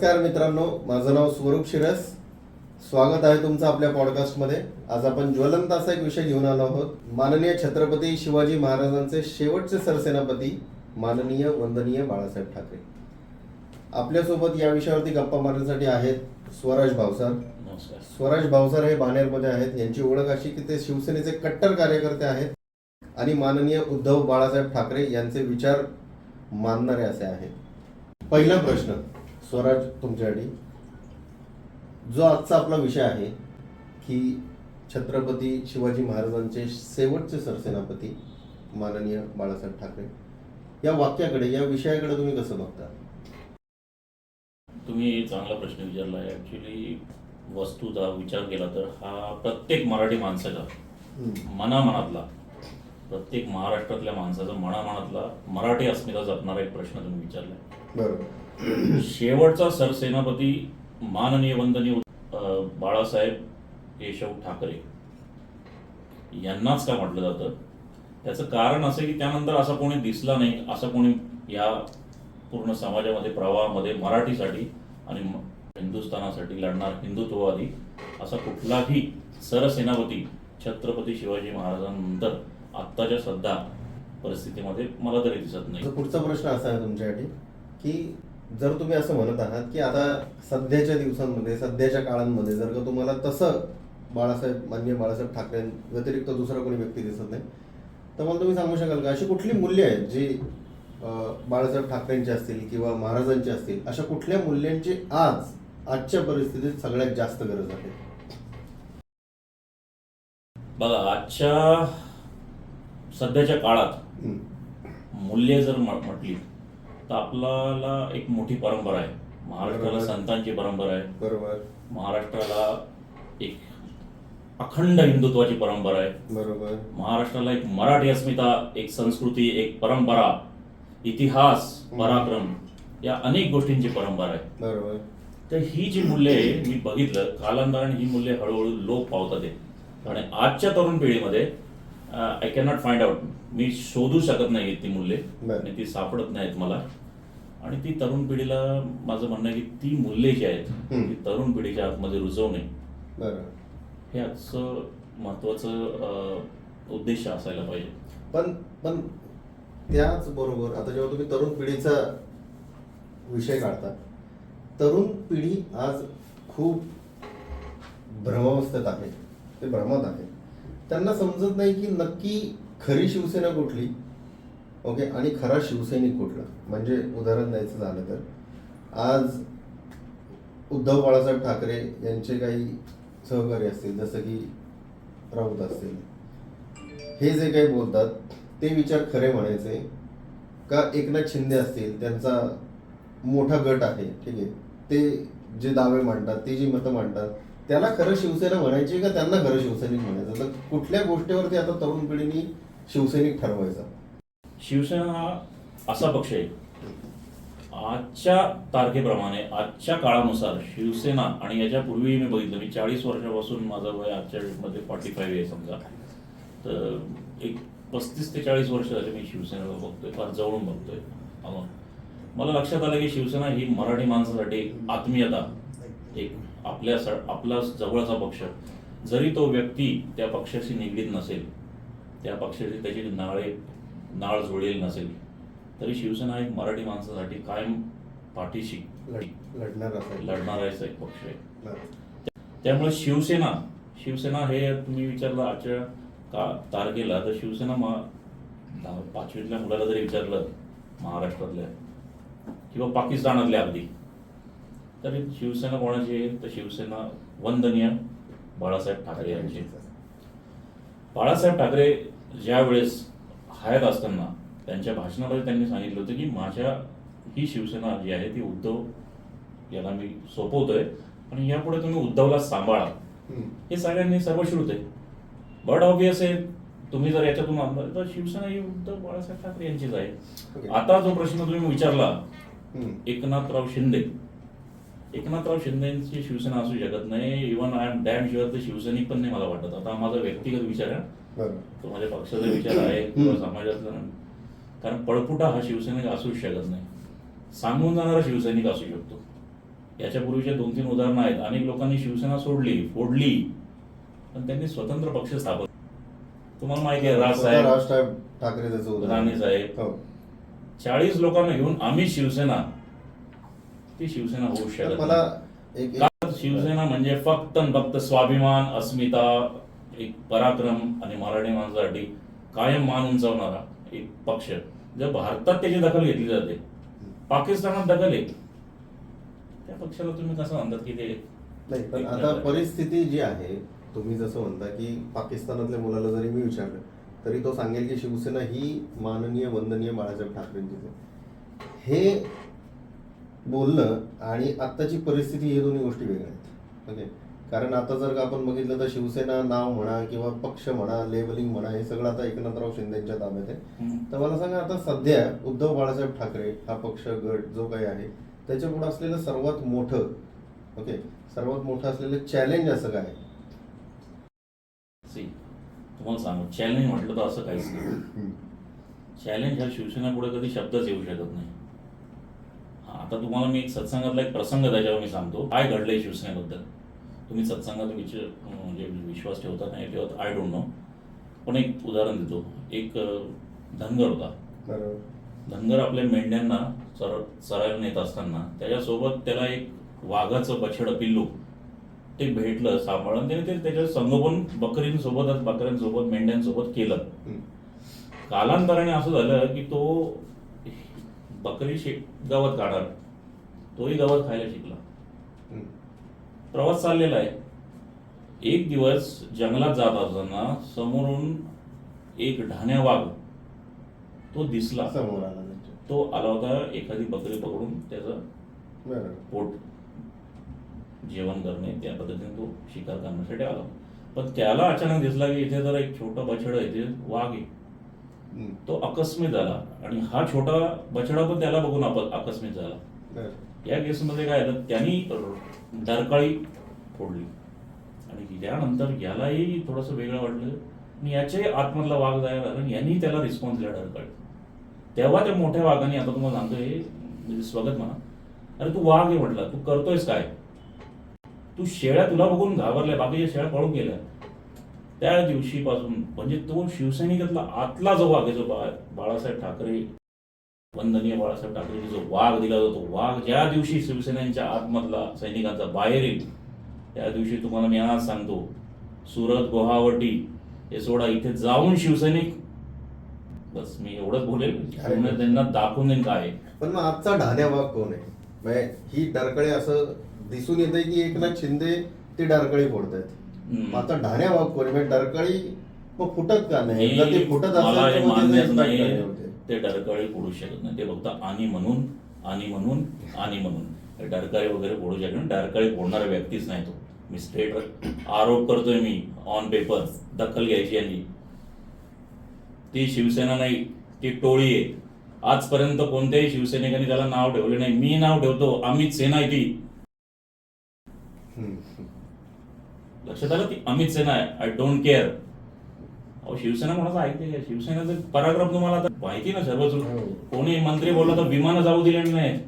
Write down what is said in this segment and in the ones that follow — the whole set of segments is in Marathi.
नमस्कार मित्रांनो माझं नाव स्वरूप शिरस. स्वागत आहे तुमचं आपल्या पॉडकास्टमध्ये आज आपण ज्वलंत असा एक विषय घेऊन आलो आहोत. माननीय छत्रपती शिवाजी महाराजांचे शेवटचे सरसेनापती माननीय वंदनीय बाळासाहेब ठाकरे. आपल्यासोबत या विषयावरती गप्पा मारण्यासाठी आहेत स्वराज भावसार स्वराज भावसार हे बाणेरमध्ये आहेत. यांची ओळख अशी की ते शिवसेनेचे कट्टर कार्यकर्ते आहेत आणि माननीय उद्धव बाळासाहेब ठाकरे यांचे विचार मानणारे असे आहेत. पहिला प्रश्न स्वराज तुमच्यासाठी. जो आजचा आपला विषय आहे की छत्रपती शिवाजी महाराजांचे शेवटचे सरसेनापती माननीय बाळासाहेब ठाकरे. या वाक्याकडे या विषयाकडे तुम्ही कसं बघता? तुम्ही चांगला प्रश्न विचारला आहे ॲक्च्युली वस्तूचा विचार केला तर हा प्रत्येक मराठी माणसाचा मनामनातला. प्रत्येक महाराष्ट्रातल्या माणसाचा मनामनातला मराठी अस्मिता जपणारा एक प्रश्न तुम्ही विचारलाय. बरोबर. शेवटचा सरसेनापती माननीय वंदनीय बाळासाहेब केशव ठाकरे यांनाच का म्हटलं जातं? त्याचं कारण असं की त्यानंतर असा कोणी दिसला नाही असं कोणी या पूर्ण समाजामध्ये प्रवाहामध्ये मराठीसाठी आणि हिंदुस्थानासाठी लढणार हिंदुत्ववादी असा कुठलाही सरसेनापती छत्रपती शिवाजी महाराजांनंतर आत्ताच्या सध्या परिस्थितीमध्ये मला तरी दिसत नाही. पुढचा प्रश्न असा आहे तुमच्यासाठी की जर तुम्ही असं म्हणत आहात की आता सध्याच्या दिवसांमध्ये सध्याच्या काळांमध्ये जर का तुम्हाला तसं बाळासाहेब मान्य बाळासाहेब ठाकरे व्यतिरिक्त दुसरा कोणी व्यक्ती दिसत नाही तर मला तुम्ही सांगू शकाल का? अशी कुठली मूल्य आहेत जी बाळासाहेब ठाकरेंची असतील किंवा महाराजांची असतील अशा कुठल्या मूल्यांची आज आजच्या परिस्थितीत सगळ्यात जास्त गरज आहे? बघा आजच्या सध्याच्या काळात. मूल्य जर म्ह- म्हटली तर आपल्याला एक मोठी परंपरा आहे. महाराष्ट्राला. संतांची परंपरा आहे. बरोबर. महाराष्ट्राला एक अखंड हिंदुत्वाची परंपरा आहे. बरोबर. महाराष्ट्राला एक मराठी अस्मिता एक संस्कृती एक परंपरा इतिहास पराक्रम या अनेक गोष्टींची परंपरा आहे. बरोबर. तर ही जी मूल्य आहे मी बघितलं कालांतराने ही मूल्य हळूहळू लोप पावतात आणि आजच्या तरुण पिढीमध्ये आय कॅनॉट फाइंड आउट मी शोधू शकत नाही ती मूल्ये. आणि ती सापडत नाहीत मला. आणि ती तरुण पिढीला माझं म्हणणं आहे की ती मूल्ये जी आहेत. ती तरुण पिढीच्या आतमध्ये रुजवणे. हे आजचं महत्वाचं अं, उद्देश असायला पाहिजे. पण पण त्याच बरोबर आता जेव्हा तुम्ही तरुण पिढीचा विषय काढता तरुण पिढी आज खूप भ्रमावस्थेत आहे. ते भ्रमात आहे. त्यांना समजत नाही की नक्की खरी शिवसेना कुठली? ओके आणि खरा शिवसैनिक कुठला? म्हणजे उदाहरण द्यायचं झालं तर आज उद्धव बाळासाहेब ठाकरे यांचे काही सहकारी असतील जसं की राऊत असतील हे जे काही बोलतात ते विचार खरे म्हणायचे. का एकनाथ शिंदे असतील त्यांचा मोठा गट आहे ठीक आहे ते जे दावे मांडतात ते जी मतं मांडतात त्याला खरं शिवसेना म्हणायची का? त्यांना खरं शिवसैनिक म्हणायचं. तर कुठल्या गोष्टीवरती आता तरुण पिढीने शिवसैनिक ठरवायचा? शिवसेना हा असा पक्ष आहे. आजच्या तारखेप्रमाणे आजच्या काळानुसार शिवसेना आणि याच्यापूर्वी मी बघितलं मी चाळीस वर्षापासून माझं वय आजच्या मध्ये फॉर्टी फाईव्ह आहे समजा. तर एक पस्तीस ते चाळीस वर्ष झाले मी शिवसेनेला बघतोय फार जवळून बघतोय. मला लक्षात आलं की शिवसेना ही मराठी माणसासाठी एक आत्मीयता. एक आपल्या आपला जवळचा पक्ष. जरी तो व्यक्ती त्या पक्षाशी निगडीत नसेल त्या पक्षाची त्याची नाळे नाळ जुळलेली नसेल तरी शिवसेना एक मराठी माणसासाठी कायम पाठीशी लढ- लढणार असेल. लढणारा असा एक पक्ष आहे. त्यामुळे शिवसेना शिवसेना हे तुम्ही विचारलं आजच्या का तारखेला तर शिवसेना पाचवीतल्या मुलाला जरी विचारलं महाराष्ट्रातल्या किंवा पाकिस्तानातल्या अगदी तरी शिवसेना कोणाची आहे तर शिवसेना वंदनीय बाळासाहेब ठाकरे यांची बाळासाहेब ठाकरे ज्या वेळेस हयात असताना त्यांच्या भाषणामध्ये त्यांनी सांगितलं होतं की माझ्या ही शिवसेना जी आहे ती उद्धव याला मी सोपवतोय आणि यापुढे तुम्ही उद्धवला सांभाळा. हे सगळ्यांनी सर्वश्रुत आहे बट ऑब्विस आहे तुम्ही जर याच्यातून आणलं तर शिवसेना ही उद्धव बाळासाहेब ठाकरे यांचीच आहे. आता जो प्रश्न तुम्ही विचारला. एकनाथराव शिंदे एकनाथराव शिंदेची शिवसेना असू शकत नाही. Even I am damn sure ते शिवसैनिक पण नाही मला वाटत. आता माझा व्यक्तिगत विचार आहे. तो माझ्या पक्षाचा विचार आहे किंवा समाजातला. कारण पळपुटा हा शिवसैनिक असू शकत नाही. सांगून जाणारा शिवसैनिक असू शकतो. याच्यापूर्वीचे दोन तीन उदाहरणं आहेत. अनेक लोकांनी शिवसेना सोडली फोडली पण त्यांनी स्वतंत्र पक्ष स्थापन तुम्हाला माहिती आहे राज साहेब. ठाकरे राणे साहेब. हो. चाळीस लोकांना घेऊन आम्ही शिवसेना ती शिवसेना होऊ शकत मला. एक शिवसेना म्हणजे फक्त फक्त स्वाभिमान अस्मिता एक पराक्रम आणि मराठी माणसासाठी कायम मान उंचावणारा एक पक्ष जर भारतात त्याची दखल घेतली जाते पाकिस्तानात दखल आहे त्या पक्षाला तुम्ही कसं म्हणतात की ते नाही पण आता. परिस्थिती जी आहे तुम्ही जसं म्हणता की पाकिस्तानातल्या मुलाला जरी मी विचारलं तरी तो सांगेल की शिवसेना ही माननीय वंदनीय बाळासाहेब ठाकरेंचीच आहे हे बोलणं आणि आत्ताची परिस्थिती हे दोन्ही गोष्टी वेगळ्या आहेत. ओके कारण आता जर का आपण बघितलं तर शिवसेना नाव म्हणा किंवा पक्ष म्हणा लेबलिंग म्हणा हे सगळं आता एकनाथराव शिंदेच्या ताब्यात आहे. तर मला सांगा आता सध्या उद्धव बाळासाहेब ठाकरे हा पक्ष गट जो काही आहे त्याच्या पुढे असलेलं सर्वात मोठं ओके सर्वात मोठं असलेलं चॅलेंज असं काय आहे? See, तुम्हाला सांगू चॅलेंज म्हटलं तर असं काहीच नाही. चॅलेंज हा शिवसेना पुढे कधी शब्दच येऊ शकत नाही. आता तुम्हाला मी एक सत्संगातला एक प्रसंग त्याच्यावर मी सांगतो. काय घडलंय शिवसेनेबद्दल? तुम्ही सत्संगात विचार म्हणजे विश्वास ठेवता नाही ठेवत? आय डोंट नो पण एक उदाहरण देतो. एक धनगर होता. धनगर आपल्या मेंढ्यांना चर चरायला नेत असताना त्याच्यासोबत त्याला एक वाघाचं बछड पिल्लू ते भेटलं सांभाळून. त्याने ते त्याच्या संगोपन बकरींसोबतच बकऱ्यांसोबत मेंढ्यांसोबत केलं. कालांतराने असं झालं की तो बकरी शे गवत काढणार तोही गवत खायला शिकला. प्रवास चाललेला आहे एक दिवस जंगलात जात असताना समोरून एक ढाण्या वाघ तो दिसला समोर आला त्यांच्या. तो आला होता एखादी बकरी पकडून त्याचं पोट जेवण करणे त्या पद्धतीने तो शिकार करण्यासाठी आला पण त्याला अचानक दिसला की इथे जर एक छोटा बछड आहे ते वाघ आहे. तो अकस्मित झाला. आणि हा छोटा बछडा पण त्याला बघून अकस्मित झाला. या केसमध्ये काय झालं त्यांनी डरकाळी फोडली. आणि त्यानंतर यालाही थोडंसं वेगळं वाटलं. आणि याच्याही आतमधला वाघ जायला आणि यांनी त्याला रिस्पॉन्स दिला डरकाळी तेव्हा त्या मोठ्या वाघाने आता तुम्हाला सांगतोय म्हणजे स्वगत म्हणा. अरे तू वाघ आहे म्हटलं. तू करतोयस काय? तू शेळ्या तुला बघून घाबरल्या. बाकीच्या शेळ्या पळून गेल्या. त्या दिवशीपासून म्हणजे तो शिवसैनिकातला आतला जो वाघ आहे जो बा- बाळासाहेब ठाकरे वंदनीय बाळासाहेब ठाकरे जो वाघ दिला जातो वाघ ज्या दिवशी शिवसेनेच्या आतमधला सैनिकांचा बाहेर येईल त्या दिवशी तुम्हाला मी आज सांगतो सुरत गुवाहाटी हे सोडा इथे जाऊन शिवसैनिक बस मी एवढंच बोलेल त्यांना दाखवून देईन काय. पण मग आजचा ढाण्या वाघ कोण आहे म्हणजे ही डरकळे असं दिसून येत की एकनाथ शिंदे ते डरकळी फोडतायत हम्म. आता ढाण्या वाघ म्हणजे डरकळी मग फुटत का नाही? जर ते फुटत मला असेल तर मग मान्यच नाही होते? ते डरकाळी फोडू शकत नाही. ते फक्त आणि म्हणून आणि म्हणून आणि म्हणून. डरकाळी वगैरे फोडू शकत नाही. डरकाळी फोडणारा व्यक्तीच नाही तो. मी स्ट्रेट आरोप करतोय मी ऑन पेपर दखल घ्यायची यांनी ती शिवसेना नाही ती टोळी आहे. आजपर्यंत कोणत्याही शिवसैनिकांनी त्याला नाव ठेवले नाही. मी नाव ठेवतो. अमित सेना आहे ती. हम्म. लक्षात आलं ती अमित सेना आहे. आय डोंट केअर अहो शिवसेना कोणाचं ऐकते का? शिवसेनेचं पराक्रम तुम्हाला आता माहिती ना सर्वच हो. कोणी मंत्री बोलला तर विमान जाऊ दिले नाही.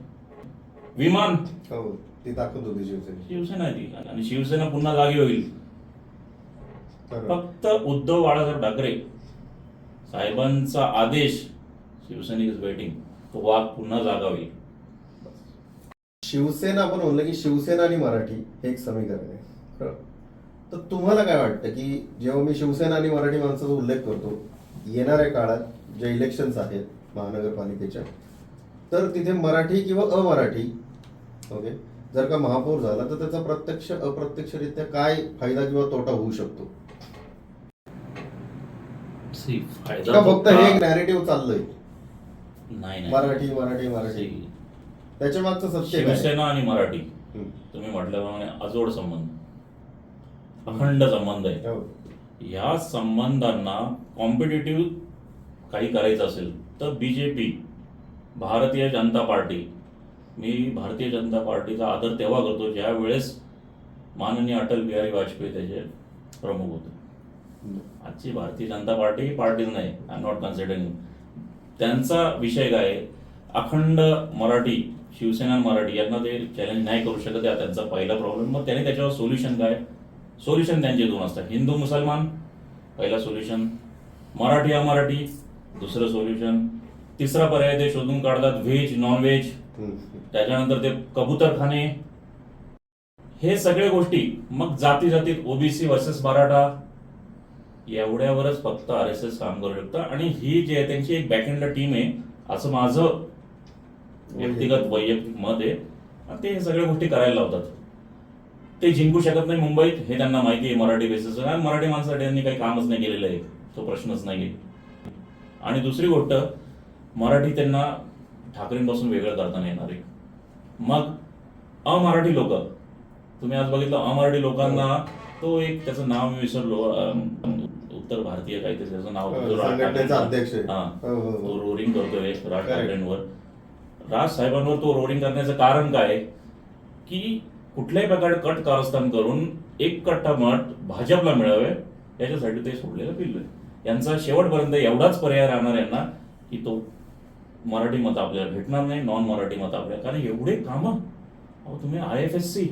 विमान. हो ती ताकद होती शिवसेना आहे ती. आणि शिवसेना पुन्हा जागी होईल. फक्त उद्धव बाळासाहेब ठाकरे साहेबांचा आदेश शिवसैनिक इज वेटिंग तो वाघ पुन्हा जागा होईल. शिवसेना आपण म्हणलं की शिवसेना आणि मराठी हे एक समीकरण आहे. तर तुम्हाला काय वाटतं की जेव्हा मी शिवसेना आणि मराठी माणसाचा उल्लेख करतो येणाऱ्या काळात जे इलेक्शन्स आहेत महानगरपालिकेच्या तर तिथे मराठी किंवा अमराठी ओके जर का महापौर झाला तर त्याचा प्रत्यक्ष अप्रत्यक्षरित्या काय फायदा किंवा तोटा होऊ शकतो? का फक्त हे एक नॅरेटिव्ह चाललंय? मराठी मराठी मराठी. त्याच्या मागचं सत्य शिवसेना आणि मराठी. तुम्ही म्हटल्याप्रमाणे अजोड संबंध. अखंड संबंध आहे. हो. या संबंधांना कॉम्पिटेटिव्ह काही करायचं असेल तर B J P Bharatiya Janata party. मी भारतीय जनता पार्टीचा आदर तेव्हा करतो ज्या वेळेस माननीय अटल बिहारी वाजपेयी त्याचे प्रमुख होते. आजची भारतीय जनता पार्टी ही पार्टीच नाही आय एम नॉट कन्सिडरिंग त्यांचा विषय काय? अखंड मराठी शिवसेना मराठी यांना ते चॅलेंज नाही करू शकत हा त्यांचा पहिला प्रॉब्लेम मग त्याने त्याच्यावर सोल्युशन काय? सोल्युशन त्यांचे दोन असतात. हिंदू मुसलमान. पहिला सोल्युशन मराठी अमराठी. दुसरं सोल्युशन तिसरा पर्याय ते शोधून काढतात व्हेज नॉन व्हेज त्याच्यानंतर ते कबूतरखाने. हे सगळे गोष्टी मग जाती जातीत ओबीसी वर्सेस मराठा एवढ्यावरच फक्त आर एस एस काम करू शकतं. आणि ही जी आहे त्यांची एक बॅकएंडला टीम आहे असं माझं व्यक्तिगत वैयक्तिक मत आहे. ते हे सगळ्या गोष्टी करायला लावतात. ते जिंकू शकत नाही मुंबईत हे त्यांना माहिती आहे मराठी बेसिसवर आणि मराठी माणसासाठी त्यांनी काही कामच नाही केलेलं आहे तो प्रश्नच नाही आणि दुसरी गोष्ट मराठी त्यांना ठाकरेंपासून वेगळं करता नाही येणार आहे मग अमराठी लोक तुम्ही आज बघितलं अमराठी लोकांना तो एक त्याचं नाव मी विसरलो उत्तर भारतीय काहीतरी त्याचं नाव अध्यक्ष आहे. हा. हो, हो. तो रोरिंग करतोय राज. ठाकरेंवर राज साहेबांवर तो रोरिंग करण्याचं कारण काय की कुठल्याही प्रकारे कट कारस्थान करून एक कट्टा मठ भाजपला मिळावे याच्यासाठी ते सोडलेलं पिल्ल यांचा शेवटपर्यंत एवढाच पर्याय राहणार यांना की तो मराठी मत आपल्याला भेटणार नाही नॉन मराठी मत आपल्याला. कारण एवढे कामं अहो तुम्ही आय एफ एस सी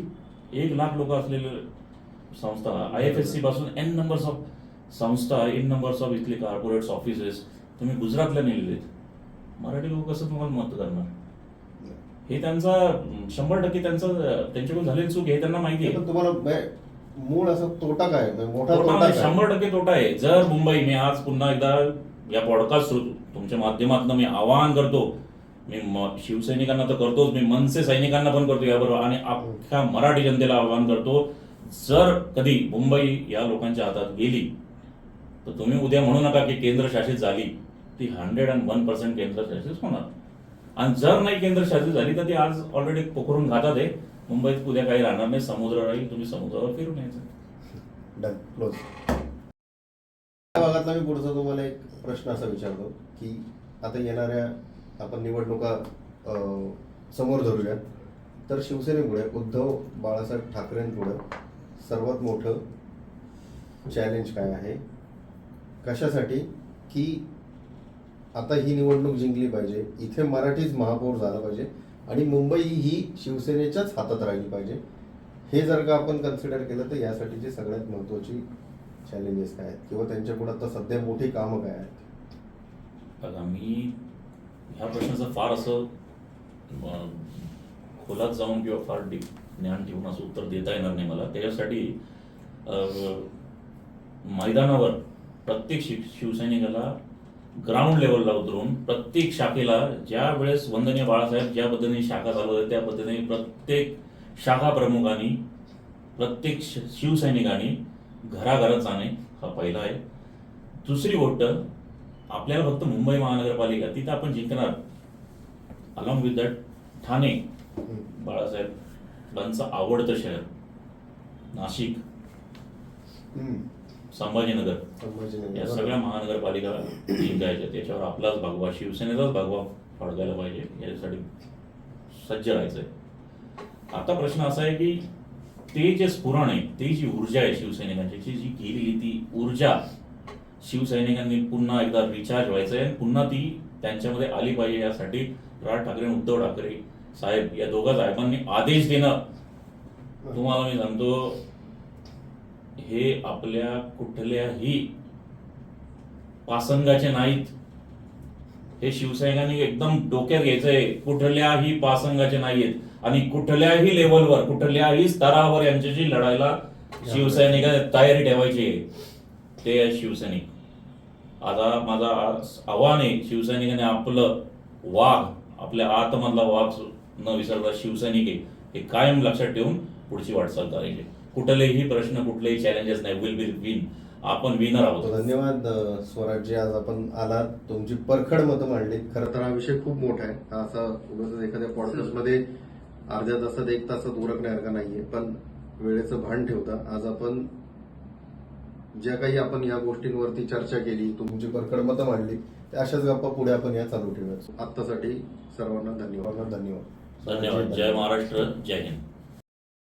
एक लाख लोक असलेले संस्था आय एफ एस सी पासून एन नंबर्स ऑफ संस्था इन नंबर्स ऑफ इथले कॉर्पोरेट्स ऑफिसेस तुम्ही गुजरातला नेलेले आहेत. मराठी लोक कसं तुम्हाला मत करणार? हे त्यांचा शंभर टक्के त्यांचं त्यांच्याकडून झालेली चूक हे त्यांना माहिती आहे. तुम्हाला म्हणजे मूळ असं तोटा काय? म्हणजे मोठा तोटा म्हणजे शंभर टक्के तोटा आहे. जर मुंबई मी आज पुन्हा एकदा या पॉडकास्ट तुमच्या माध्यमातून मी आवाहन करतो मी शिवसैनिकांना तर करतोच मी मनसे सैनिकांना पण करतो याबरोबर आणि अख्ख्या मराठी जनतेला आवाहन करतो जर कधी मुंबई या लोकांच्या हातात गेली तर तुम्ही उद्या म्हणू नका की केंद्रशासित झाली ती हंड्रेड अँड वन पर्सेंट केंद्रशासित होणार. आणि जर नाही केंद्र शासित झाली तर ती आज ऑलरेडी पोखरून घातात आहे. मुंबईत उद्या काही राहणार नाही समुद्र राहील तुम्ही समुद्रावर फिरून यायचं. डन क्लोज त्या भागातला मी पुढचा तुम्हाला एक प्रश्न असा विचारतो की आता येणाऱ्या आपण निवडणुका समोर धरूयात. तर शिवसेनेपुढे उद्धव बाळासाहेब ठाकरेंपुढे सर्वात मोठं चॅलेंज काय आहे? कशासाठी? की आता ही निवडणूक जिंकली पाहिजे. इथे मराठीच महापौर झाला पाहिजे. आणि मुंबई ही शिवसेनेच्याच हातात राहिली पाहिजे. हे जर का आपण कन्सिडर केलं तर यासाठीची सगळ्यात महत्त्वाची चॅलेंजेस काय आहेत? किंवा त्यांच्यापुढे आता सध्या मोठी कामं काय आहेत? बघा मी ह्या प्रश्नाचं फार असं खोलात जाऊन किंवा फार डीप ज्ञान ठेवून असं उत्तर देता येणार नाही मला. त्याच्यासाठी मैदानावर प्रत्येक शिव शिवसैनिकाला ग्राउंड लेवलला उतरून प्रत्येक शाखेला ज्या वेळेस वंदनीय बाळासाहेब ज्या पद्धतीने शाखा चालवतात त्या पद्धतीने प्रत्येक शाखा प्रमुखांनी प्रत्येक श- शिवसैनिकांनी घराघरात जाणे हा पहिला आहे. दुसरी गोष्ट आपल्याला फक्त मुंबई महानगरपालिका तिथं आपण जिंकणार. अलॉंग विथ दॅट ठाणे बाळासाहेबांचं आवडतं शहर नाशिक. संभाजीनगर. संभाजीनगर. या सगळ्या महानगरपालिका जिंकायच्या. त्याच्यावर आपलाच भागवा शिवसेनेचाच भागवा फडकायला पाहिजे. याच्यासाठी सज्ज राहायचंय. आता प्रश्न असा आहे की ते जे स्फुरण आहे ती जी ऊर्जा आहे शिवसैनिकांची जी जी गेलेली ती ऊर्जा शिवसैनिकांनी पुन्हा एकदा रिचार्ज व्हायचं आहे आणि पुन्हा ती त्यांच्यामध्ये आली पाहिजे यासाठी राज ठाकरे आणि उद्धव ठाकरे साहेब या दोघा साहेबांनी आदेश देणं. तुम्हाला मी सांगतो हे आपल्या कुठल्याही पासंगाचे नाहीत. हे शिवसैनिकांनी एकदम डोक्यात घ्यायचंय कुठल्याही पासंगाचे नाहीयेत. आणि कुठल्याही लेवलवर कुठल्याही स्तरावर यांच्याशी लढायला शिवसैनिकांनी तयारी ठेवायची आहे. ते आहे शिवसैनिक. आता माझा आव्हान आहे शिवसैनिकाने आपलं वाघ आपल्या आतमधला वाघ न विसरता शिवसैनिक आहे हे कायम लक्षात ठेवून पुढची वाटचाल करायची कुठलेही प्रश्न कुठलेही चॅलेंजेस नाही. विल बी विन आपण विनर आहोत. धन्यवाद स्वराज्य आज आपण आलात. तुमची परखड मतं मांडली. खरं तर हा विषय खूप मोठा आहे. असा एखाद्या पॉडकास्टमध्ये अर्ध्या तासात एक तासात उरकण्यासारखा नाहीये. पण वेळेचं भान ठेवता. आज आपण ज्या काही आपण या गोष्टींवरती चर्चा केली तुमची परखड मतं मांडली त्या अशाच गप्पा पुढे आपण या चालू ठेवूया आत्तासाठी सर्वांना धन्यवाद. धन्यवाद. धन्यवाद. जय महाराष्ट्र जय हिंद.